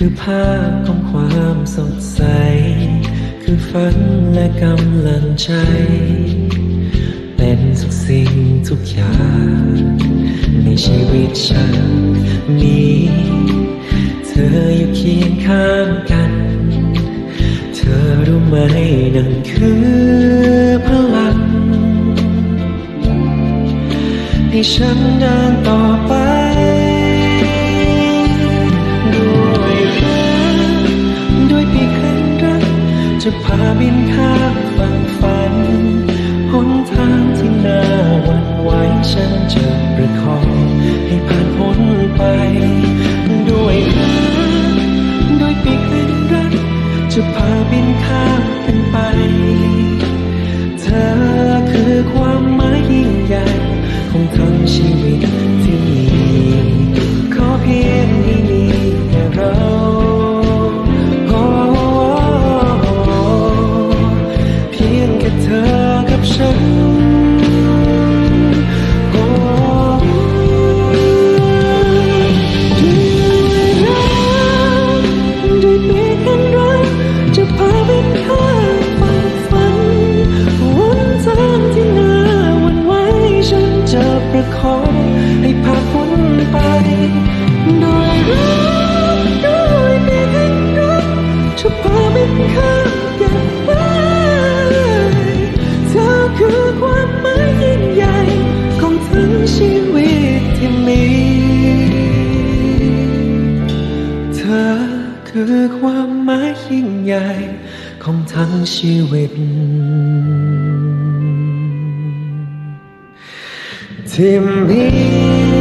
คือภาพของความสดใส คือฝันและกำลังใจ เป็นทุกสิ่งทุกอย่าง ในชีวิตฉันนี้เธออยู่เคียงข้างกัน เธอรู้ไหมนั่นคือพลังให้ฉันเดินต่อไป จะพาบินข้ามฝั่งฝันหนทางที่น่าหวั่นไหวฉันจะประคองให้ผ่านพ้นไป ด้วยรักด้วยปีกแห่งรัก จะพาบินข้ามกันไป เธอคือความ ประคอให้ผ่านพ้นไปด้วยรักด้วยปีกแห่งรักจะพาไปข้ามกันไปเธอคือความหมายยิ่งใหญ่ของทั้งชีวิตที่มี เธอคือความหมายยิ่งใหญ่ของทั้งชีวิต ที่มี